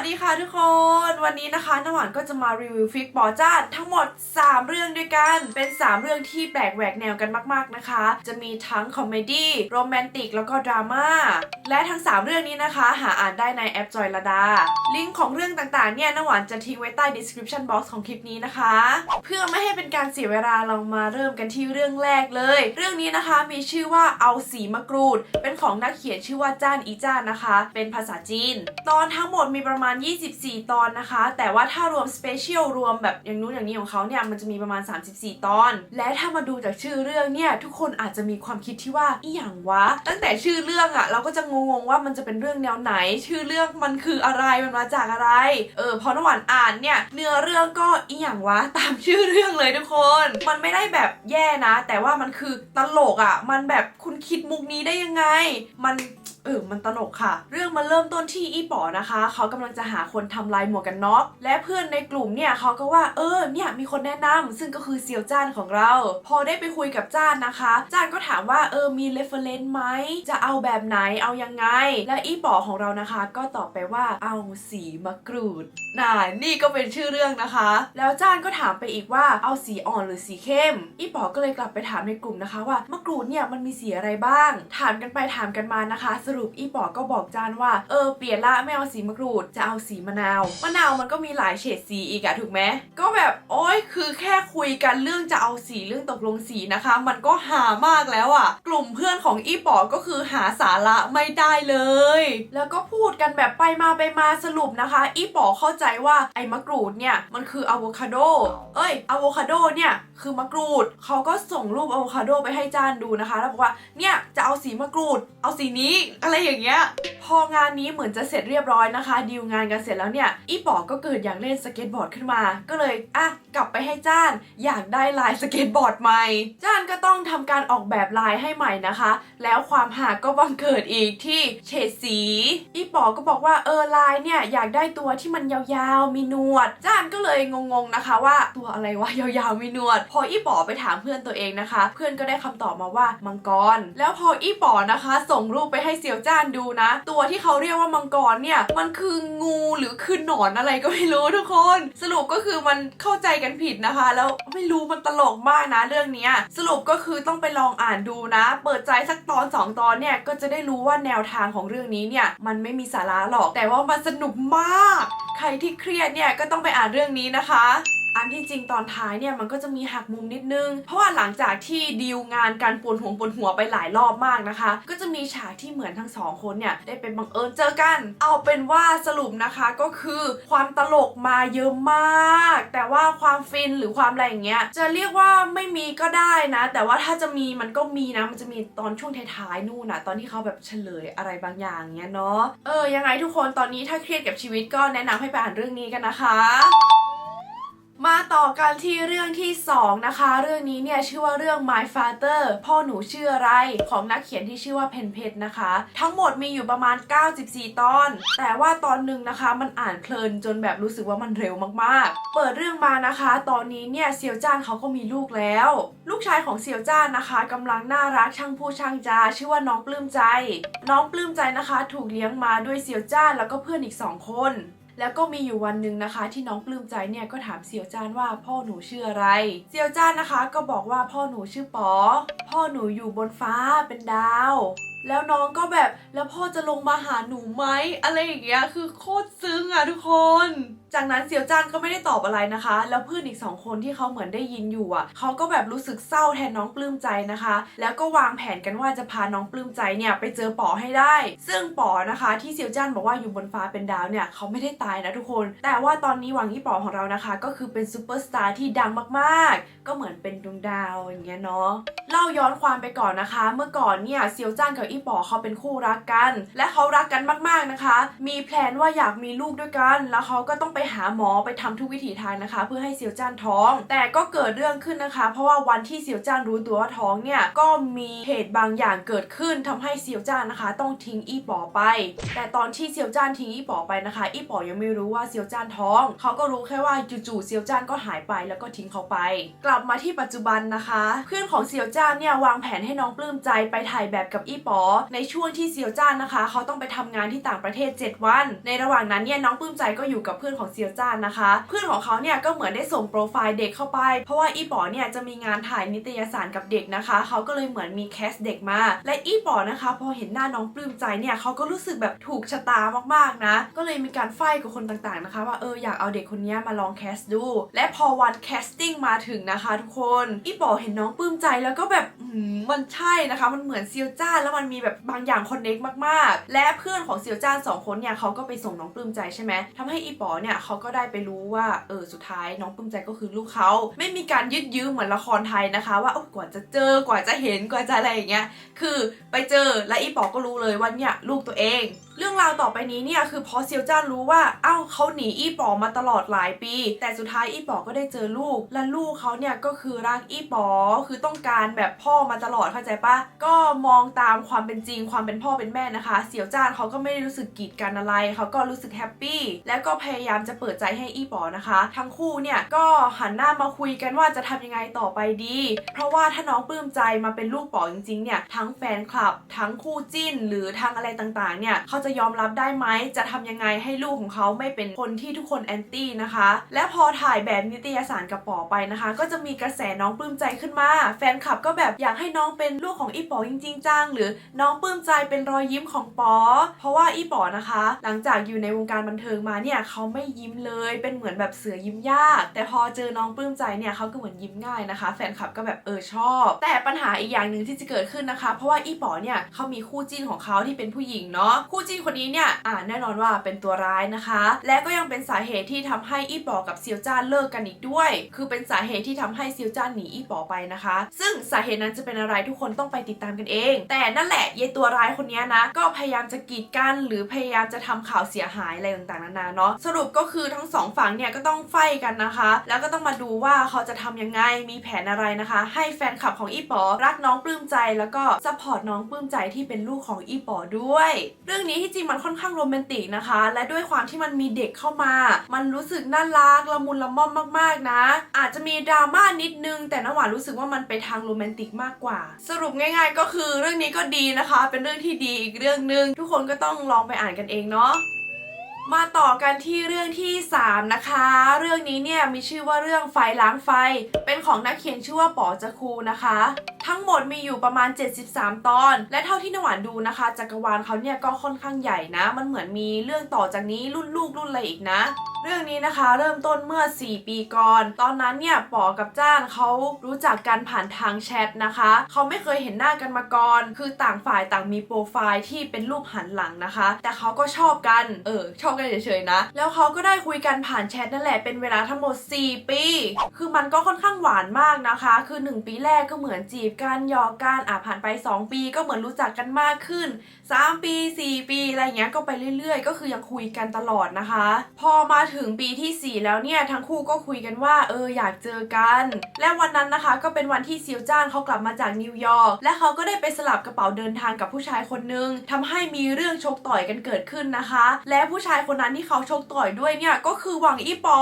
วัสดีค่ะทุกคน วันนี้นะคะน้ำหวานก็จะมารีวิวฟิกบอจ้านทั้งหมด 3 เรื่องด้วยกัน เป็น 3 เรื่องที่แปลกแหวกแนวกันมากๆนะคะ จะมีทั้งคอมเมดี้โรแมนติกแล้วก็ดราม่าและทั้ง 3 เรื่องนี้นะคะ หาอ่านได้ในแอปจอยลดา ลิงก์ของเรื่องต่างๆเนี่ยน้ำหวานจะทิ้งไว้ใต้ description box ของคลิปนี้นะคะ เพื่อไม่ให้เป็นการเสียเวลาเรามาเริ่มกันที่เรื่องแรกเลย เรื่องนี้นะคะมีชื่อว่าเอาสีมะกรูด เป็นของนักเขียนชื่อว่าจ้านอีจ้านนะคะ เป็นภาษาจีน ตอนทั้งหมดมีประมาณาณ 24 ตอนนะคะ แต่ว่าถ้ารวมสเปเชียลรวมแบบอย่างนู้นอย่างนี้ของเขาเนี่ยมันจะมีประมาณ 34 ตอน และถ้ามาดูจากชื่อเรื่องเนี่ยทุกคนอาจจะมีความคิดที่ว่าอีหยังวะ ตั้งแต่ชื่อเรื่องอะเราก็จะงงๆว่ามันจะเป็นเรื่องแนวไหน ชื่อเรื่องมันคืออะไรมันมาจากอะไร เออพอน้ำหวานอ่านเนี่ยเนื้อเรื่องก็อีหยังวะตามชื่อเรื่องเลยทุกคน มันไม่ได้แบบแย่นะ แต่ว่ามันคือตลกอะมันแบบคุณคิดมุกนี้ได้ยังไง มันเออมันตลกค่ะ เรื่องมันเริ่มต้นที่อีป๋อนะคะ เขากำลังจะหาคนทำลายหมวกกันน็อกและเพื่อนในกลุ่มเนี่ยเขาก็ว่าเออเนี่ยมีคนแนะนำซึ่งก็คือเซียวจ้านของเรา พอได้ไปคุยกับจ้านนะคะ จ้านก็ถามว่าเออมีเรฟเฟรนซ์ไหมจะเอาแบบไหนเอายังไง และอีป๋อของเรานะคะ ก็ตอบไปว่าเอาสีมะกรูดน่านี่ก็เป็นชื่อเรื่องนะคะ แล้วจ้านก็ถามไปอีกว่าเอาสีอ่อนหรือสีเข้ม อีป๋อก็เลยกลับไปถามในกลุ่มนะคะ ว่ามะกรูดเนี่ยมันมีสีอะไรบ้าง ถามกันไปถามกันมานะคะสรุปอีป๋อก็บอกจานว่า เออเปลี่ยนละไม่เอาสีมะกรูดจะเอาสีมะนาวมะนาวมันก็มีหลายเฉดสีอีกอะถูกไหมก็แบบโอ้ยคือแค่คุยกันเรื่องจะเอาสีเรื่องตกลงสีนะคะ มันก็หามากแล้วอะกลุ่มเพื่อนของอีป๋อก็คือหาสาระไม่ได้เลย แล้วก็พูดกันแบบไปมาไปมาสรุปนะคะ อีป๋อเข้าใจว่าไอ้มะกรูดเนี่ยมันคืออะโวคาโดเอ้ยอะโวคาโดเนี่ยคือมะกรูดเขาก็ส่งรูปอะโวคาโดไปให้จานดูนะคะ แล้วบอกว่าเนี่ยจะเอาสีมะกรูด เอาสีนี้อะไรอย่างเงี้ย พองานนี้เหมือนจะเสร็จเรียบร้อยนะคะดีลงานกันเสร็จแล้วเนี่ยอีป๋อก็เกิดอยากเล่นสเก็ตบอร์ดขึ้นมา ก็เลยอะกลับไปให้จ้านอยากได้ลายสเก็ตบอร์ดใหม่ จ้านก็ต้องทำการออกแบบลายให้ใหม่นะคะ แล้วความหาก็บังเกิดอีกที่เฉดสีอีป๋อก็บอกว่าเออลายเนี่ยอยากได้ตัวที่มันยาวๆมีหนวด จ้านก็เลยงงๆนะคะว่าตัวอะไรวะยาวๆมีหนวด พออีป๋อไปถามเพื่อนตัวเองนะคะ เพื่อนก็ได้คำตอบมาว่ามังกร แล้วพออีป๋อนะคะ ส่งรูปไปให้เซียวจ้านดูนะ ตัวที่เขาเรียกว่ามังกรเนี่ย มันคืองูหรือคือหนอนอะไรก็ไม่รู้ทุกคน สรุปก็คือมันเข้าใจกันผิดนะคะ แล้วไม่รู้มันตลกมากนะเรื่องนี้สรุปก็คือต้องไปลองอ่านดูนะ เปิดใจสักตอนสองตอนเนี่ยก็จะได้รู้ว่าแนวทางของเรื่องนี้เนี่ยมันไม่มีสาระหรอก แต่ว่ามันสนุกมาก ใครที่เครียดเนี่ยก็ต้องไปอ่านเรื่องนี้นะคะ อันที่จริงตอนท้ายเนี่ยมันก็จะมีหักมุมนิดนึง เพราะว่าหลังจากที่ดีลงานการปวดหัวปวดหัวไปหลายรอบมากนะคะ ก็จะมีฉากที่เหมือนทั้งสองคนเนี่ยได้เป็นบังเอิญเจอกัน เอาเป็นว่าสรุปนะคะก็คือความตลกมาเยอะมาก แต่ว่าความฟินหรือความอะไรอย่างเงี้ยจะเรียกว่าไม่มีก็ได้นะ แต่ว่าถ้าจะมีมันก็มีนะ มันจะมีตอนช่วงท้ายๆนู่นนะตอนที่เขาแบบเฉลยอะไรบางอย่างเงี้ยเนาะเออยังไงทุกคนตอนนี้ถ้าเครียดกับชีวิตก็แนะนำให้ไปอ่านเรื่องนี้กันนะคะ มาต่อกันที่เรื่องที่ 2 นะคะ เรื่องนี้เนี่ยชื่อว่าเรื่อง My Father พ่อหนูชื่ออะไรของนักเขียนที่ชื่อว่าเพนเพชรนะคะ ทั้งหมดมีอยู่ประมาณ 94 ตอน แต่ว่าตอนหนึ่งนะคะมันอ่านเพลินจนแบบรู้สึกว่ามันเร็วมากๆ เปิดเรื่องมานะคะ ตอนนี้เนี่ยเซียวจ้านเขาก็มีลูกแล้ว ลูกชายของเซียวจ้านนะคะกำลังน่ารักช่างพูดช่างจาชื่อว่าน้องปลื้มใจ น้องปลื้มใจนะคะ ถูกเลี้ยงมาด้วยเซียวจ้านแล้วก็เพื่อนอีกสองคน แล้วก็มีอยู่วันหนึ่งนะคะ ที่น้องปลื้มใจเนี่ยก็ถามเซียวจ้านว่าพ่อหนูชื่ออะไรเซียวจ้านนะคะก็บอกว่าพ่อหนูชื่อป๋อพ่อหนูอยู่บนฟ้าเป็นดาว แล้วน้องก็แบบแล้วพ่อจะลงมาหาหนูไหมอะไรอย่างเงี้ยคือโคตรซึ้งอะทุกคน จากนั้นเซียวจ้านก็ไม่ได้ตอบอะไรนะคะ แล้วเพื่อนอีกสองคนที่เขาเหมือนได้ยินอยู่อะเขาก็แบบรู้สึกเศร้าแทนน้องปลื้มใจนะคะ แล้วก็วางแผนกันว่าจะพาน้องปลื้มใจเนี่ยไปเจอป๋อให้ได้ ซึ่งป๋อนะคะที่เซียวจ้านบอกว่าอยู่บนฟ้าเป็นดาวเนี่ยเขาไม่ได้ตายนะทุกคน แต่ว่าตอนนี้หวังอี้ป๋อของเรานะคะ ก็คือเป็นซูเปอร์สตาร์ที่ดังมากๆ ก็เหมือนเป็นดวงดาวอย่างเงี้ยเนาะเล่าย้อนความไปก่อนนะคะ เมื่อก่อนเนี่ยเซียวจ้านกับอี้ป๋อเขาเป็นคู่รักกัน และเขารักกันมากๆนะคะ มีแพลนว่าอยากมีลูกด้วยกัน แล้วเขาก็ต้องไปหาหมอไปทำทุกวิถีทางนะคะ เพื่อให้เซียวจ้านท้อง แต่ก็เกิดเรื่องขึ้นนะคะ เพราะว่าวันที่เซียวจ้านรู้ตัวว่าท้องเนี่ยก็มีเหตุบางอย่างเกิดขึ้นทำให้เซียวจ้านนะคะ ต้องทิ้งอี้ป๋อไป แต่ตอนที่เซียวจ้านทิ้งอี้ป๋อไปนะคะ อี้ป๋อยังไม่รู้ว่าเซียวจ้านท้องเขาก็รู้แค่ว่าจู่ๆเซียวจ้านก็หายไปแล้วก็ทิ้งเขาไป กลับมาที่ปัจจุบันนะคะ เพื่อนของเซียวจ้านเนี่ยวางแผนให้น้องปลื้มใจไปถ่ายแบบกับอี้ป๋อในช่วงที่เซียวจ้านนะคะ เขาต้องไปทำงานที่ต่างประเทศ 7 วัน ในระหว่างนั้นเนี่ยน้องปลื้มใจก็อยู่กับเพื่อนของเซียวจ้านนะคะ เพื่อนของเขาเนี่ยก็เหมือนได้ส่งโปรไฟล์เด็กเข้าไป เพราะว่าอีป๋อเนี่ยจะมีงานถ่ายนิตยสารกับเด็กนะคะ เขาก็เลยเหมือนมีแคสเด็กมา และอีป๋อนะคะ พอเห็นหน้าน้องปลื้มใจเนี่ยเขาก็รู้สึกแบบถูกชะตามากๆนะ ก็เลยมีการไฟกับคนต่างๆนะคะ ว่าเอออยากเอาเด็กคนนี้มาลองแคสดู และพอวันแคสติ้งมาถึงนะคะ ทุกคนอีป๋อเห็นน้องปลื้มใจแล้วก็แบบมมันใช่นะคะ มันเหมือนเซียวจ้านแล้วมันมีแบบบางอย่างคอนเน็กมากๆ และเพื่อนของเซียวจ้านสองคนเนี่ยเขาก็ไปส่งน้องปลื้มใจใช่ไหมทำให้อีป๋อเนี่ยเขาก็ได้ไปรู้ว่าเออสุดท้ายน้องปลื้มใจก็คือลูกเขาไม่มีการยืดยื้อเหมือนละครไทยนะคะ ว่าโอ้กว่าจะเจอกว่าจะเห็นกว่าจะอะไรอย่างเงี้ยคือไปเจอและอีป๋อก็รู้เลยว่าเนี่ยลูกตัวเอง เรื่องราวต่อไปนี้เนี่ยคือพอเซียวจ้านรู้ว่าเอ้าเขาหนีอี้ป๋อมาตลอดหลายปี แต่สุดท้ายอี้ป๋อก็ได้เจอลูก และลูกเขาเนี่ยก็คือรักอี้ป๋อคือต้องการแบบพ่อมาตลอดเข้าใจปะก็มองตามความเป็นจริงความเป็นพ่อเป็นแม่นะคะ เซียวจ้านเขาก็ไม่ได้รู้สึกกีดกันอะไรเขาก็รู้สึกแฮปปี้แล้วก็พยายามจะเปิดใจให้อี้ป๋อนะคะ ทั้งคู่เนี่ยก็หันหน้ามาคุยกันว่าจะทำยังไงต่อไปดี เพราะว่าถ้าน้องปลื้มใจมาเป็นลูกป๋อจริงๆเนี่ยทั้งแฟนคลับ ทั้งคู่จิ้น หรือทั้งอะไรต่างๆเนี่ยเขาจะจะยอมรับได้ไหม จะทำยังไงให้ลูกของเขาไม่เป็นคนที่ทุกคนแอนตี้นะคะ และพอถ่ายแบบนิตยสารกับป๋อไปนะคะ ก็จะมีกระแสน้องปลื้มใจขึ้นมา แฟนคลับก็แบบอยากให้น้องเป็นลูกของอีป๋อจริงๆจังหรือน้องปลื้มใจเป็นรอยยิ้มของป๋อเพราะว่าอีป๋อนะคะ หลังจากอยู่ในวงการบันเทิงมาเนี่ยเขาไม่ยิ้มเลยเป็นเหมือนแบบเสือยิ้มยาก แต่พอเจอน้องปลื้มใจเนี่ยเขาก็เหมือนยิ้มง่ายนะคะ แฟนคลับก็แบบเออชอบ แต่ปัญหาอีกอย่างหนึ่งที่จะเกิดขึ้นนะคะ เพราะว่าอีป๋อเนี่ยเขามีคู่จิ้นของเขาที่เป็นผู้หญิงเนาะคู่จิ้นคนนี้เนี่ยอ่าแน่นอนว่าเป็นตัวร้ายนะคะ และก็ยังเป็นสาเหตุที่ทำให้อีป๋อกับเซียวจ้านเลิกกันอีกด้วย คือเป็นสาเหตุที่ทำให้เซียวจ้านหนีอีป๋อไปนะคะ ซึ่งสาเหตุนั้นจะเป็นอะไรทุกคนต้องไปติดตามกันเอง แต่นั่นแหละยายตัวร้ายคนนี้นะ ก็พยายามจะกีดกันหรือพยายามจะทำข่าวเสียหายอะไรต่างๆนานาเนาะสรุปก็คือทั้งสองฝั่งเนี่ยก็ต้องไฟกันนะคะ แล้วก็ต้องมาดูว่าเขาจะทำยังไงมีแผนอะไรนะคะ ให้แฟนคลับของอีป๋อรักน้องปลื้มใจแล้วก็ซัพพอร์ตน้องปลื้มใจที่เป็นลูกของอีป๋อด้วย เรื่องนี้ที่จริงมันค่อนข้างโรแมนติกนะคะ และด้วยความที่มันมีเด็กเข้ามา มันรู้สึกน่ารักละมุนละม่อมมากๆนะ อาจจะมีดราม่านิดนึง แต่น้ำหวานรู้สึกว่ามันไปทางโรแมนติกมากกว่า สรุปง่าย ๆ ก็คือเรื่องนี้ก็ดีนะคะ เป็นเรื่องที่ดีอีกเรื่องหนึ่งทุกคนก็ต้องลองไปอ่านกันเองเนาะมาต่อกันที่เรื่องที่ 3 นะคะ เรื่องนี้เนี่ยมีชื่อว่าเรื่องไฟล้างไฟ เป็นของนักเขียนชื่อว่าป๋อจะคูนะคะ ทั้งหมดมีอยู่ประมาณ 73 ตอน และเท่าที่นหวานดูนะคะ จักรวาลเขาเนี่ยก็ค่อนข้างใหญ่นะ มันเหมือนมีเรื่องต่อจากนี้รุ่นลูกรุ่นอะไรอีกนะเรื่องนี้นะคะเริ่มต้นเมื่อ 4 ปีก่อน ตอนนั้นเนี่ยป๋อกับจ้านเขารู้จักกันผ่านทางแชทนะคะ เขาไม่เคยเห็นหน้ากันมาก่อน คือต่างฝ่ายต่างมีโปรไฟล์ที่เป็นรูปหันหลังนะคะ แต่เขาก็ชอบกัน เออ ชอบกันเฉยๆนะ แล้วเขาก็ได้คุยกันผ่านแชทนั่นแหละเป็นเวลาทั้งหมด 4 ปี คือมันก็ค่อนข้างหวานมากนะคะ คือ 1 ปีแรกก็เหมือนจีบกันหยอกกันอะผ่านไป 2 ปีก็เหมือนรู้จักกันมากขึ้น 3 ปี 4 ปีอะไรเงี้ยก็ไปเรื่อย ๆ ก็คือยังคุยกันตลอดนะคะ พอมาถึงปีที่ 4 แล้วเนี่ยทั้งคู่ก็คุยกันว่าเอออยากเจอกัน และวันนั้นนะคะก็เป็นวันที่ซิวจ้านเขากลับมาจากนิวยอร์กและเขาก็ได้ไปสลับกระเป๋าเดินทางกับผู้ชายคนนึงทำให้มีเรื่องชกต่อยกันเกิดขึ้นนะคะ และผู้ชายคนนั้นที่เขาชกต่อยด้วยเนี่ยก็คือหวังอี้ป๋อ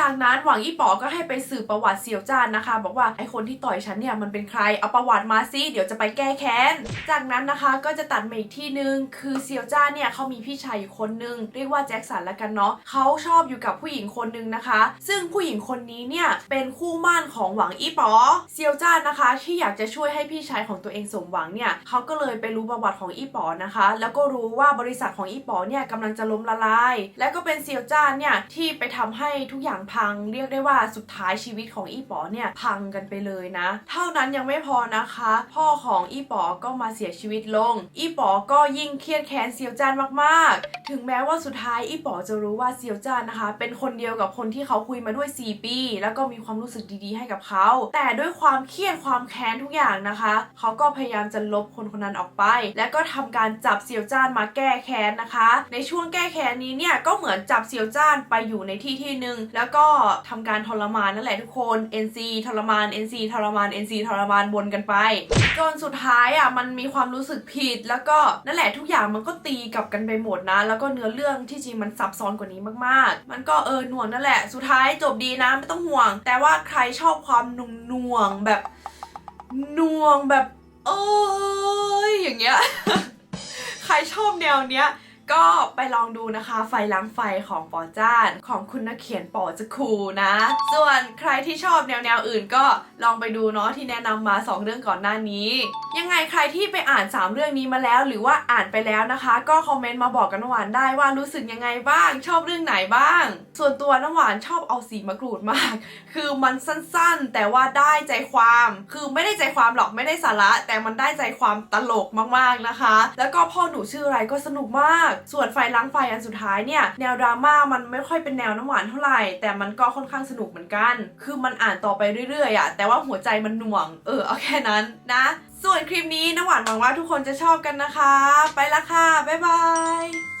จากนั้นหวังอี้ป๋อก็ให้ไปสืบประวัติเซียวจ้านนะคะ บอกว่าไอคนที่ต่อยฉันเนี่ยมันเป็นใครเอาประวัติมาซิเดี๋ยวจะไปแก้แค้น จากนั้นนะคะก็จะตัดมาอีกที่หนึ่งคือเซียวจ้าเนี่ยเขามีพี่ชายอยู่คนนึง เรียกว่าแจ็คสันละกันเนาะเขาชอบอยู่กับผู้หญิงคนนึงนะคะ ซึ่งผู้หญิงคนนี้เนี่ยเป็นคู่มั่นของหวังอี้ป๋อเซียวจ้านะคะ ที่อยากจะช่วยให้พี่ชายของตัวเองสมหวังเนี่ยเขาก็เลยไปรู้ประวัติของอี้ป๋อนะคะ แล้วก็รู้ว่าบริษัทของอี้ป๋อเนี่ยกำลังจะล้มละลาย และก็เป็นเซียวจ้าเนี่ยที่ไปทำให้ทุกอย่างพัง เรียกได้ว่าสุดท้ายชีวิตของอี้ป๋อเนี่ยพังกันไปเลยนะ เท่านั้นยังไม่พอนะคะ พ่อของอี้ป๋อก็มาเสียชีวิตลง อี้ป๋อก็ยิ่งเครียดแค้นเซียวจ้านมากๆ ถึงแม้ว่าสุดท้ายอี้ป๋อจะรู้ว่าเซียวจ้านนะคะ เป็นคนเดียวกับคนที่เขาคุยมาด้วย 4 ปี แล้วก็มีความรู้สึกดีๆให้กับเขา แต่ด้วยความเครียดความแค้นทุกอย่างนะคะ เขาก็พยายามจะลบคนคนนั้นออกไป และก็ทำการจับเซียวจ้านมาแก้แค้นนะคะ ในช่วงแก้แค้นนี้เนี่ยก็เหมือนจับเซียวจ้านไปอยู่ในที่ที่หนึ่งแล้วก็ทำการทรมานนั่นแหละทุกคน NC ทรมาน NC ทรมาน NC ทรมานวนกันไป จนสุดท้ายอะมันมีความรู้สึกผิด แล้วก็นั่นแหละทุกอย่างมันก็ตีกลับกันไปหมดนะ แล้วก็เนื้อเรื่องที่จริงมันซับซ้อนกว่านี้มากๆ มันก็เออหน่วงนั่นแหละ สุดท้ายจบดีนะไม่ต้องห่วง แต่ว่าใครชอบความหนุ่งหน่วงแบบหน่วงแบบ โอ้ยอย่างเงี้ย ใครชอบแนวเนี้ย ก็ไปลองดูนะคะไฟล้างไฟของปอจ้าน ของคุณนักเขียนปอจะคูนะ ส่วนใครที่ชอบแนวแนวอื่นก็ลองไปดูเนาะที่แนะนำมา 2 เรื่องก่อนหน้านี้ ยังไงใครที่ไปอ่าน 3 เรื่องนี้มาแล้ว หรือว่าอ่านไปแล้วนะคะ ก็คอมเมนต์มาบอกกันน้ำหวานได้ว่ารู้สึกยังไงบ้าง ชอบเรื่องไหนบ้าง ส่วนตัวน้ำหวานชอบเอาสีมะกรูดมาก คือมันสั้นๆ แต่ว่าได้ใจความ คือไม่ได้ใจความหรอกไม่ได้สาระ แต่มันได้ใจความตลกมากๆนะคะ แล้วก็พ่อหนูชื่ออะไรก็สนุกมากส่วนไฟล้างไฟอันสุดท้ายเนี่ยแนวดราม่ามันไม่ค่อยเป็นแนวน้ำหวานเท่าไหร่ แต่มันก็ค่อนข้างสนุกเหมือนกัน คือมันอ่านต่อไปเรื่อยๆอะแต่ว่าหัวใจมันหน่วง เออเอาแค่นั้นนะ ส่วนคลิปนี้น้ำหวานหวังว่าทุกคนจะชอบกันนะคะ ไปละค่ะบ๊ายบาย